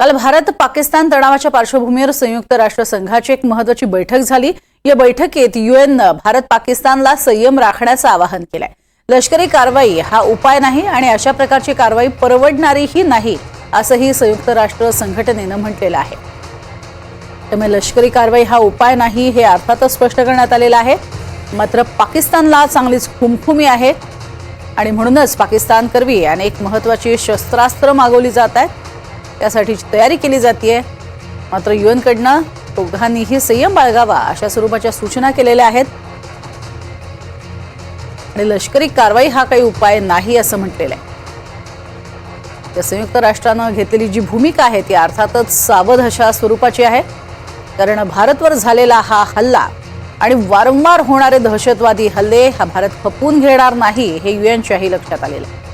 काल भारत पाकिस्तान तणावाच्या पार्श्वभूमीवर संयुक्त राष्ट्र संघाची एक महत्वाची बैठक झाली. या बैठकीत युएननं भारत पाकिस्तानला संयम राखण्याचं आवाहन केलंय. लष्करी कारवाई हा उपाय नाही आणि अशा प्रकारची कारवाई परवडणारीही नाही असंही संयुक्त राष्ट्र संघटनेनं म्हटलेलं आहे. त्यामुळे लष्करी कारवाई हा उपाय नाही हे अर्थातच स्पष्ट करण्यात आलेलं आहे. मात्र पाकिस्तानला चांगलीच खुमखुमी आहे आणि म्हणूनच पाकिस्तानकरवी अनेक महत्वाची शस्त्रास्त्र मागवली जात आहेत. त्यासाठीची तयारी केली जाते मात्र युएनकडनं दोघांनीही संयम बाळगावा अशा स्वरूपाच्या सूचना केलेल्या आहेत. आणि लष्करी कारवाई हा काही उपाय नाही असं म्हटलेलं आहे. त्या संयुक्त राष्ट्रानं घेतलेली जी भूमिका आहे ती अर्थातच सावध अशा स्वरूपाची आहे. कारण भारतवर झालेला हा हल्ला आणि वारंवार होणारे दहशतवादी हल्ले हा भारत खपवून घेणार नाही हे युएनच्याही लक्षात आलेलं आहे.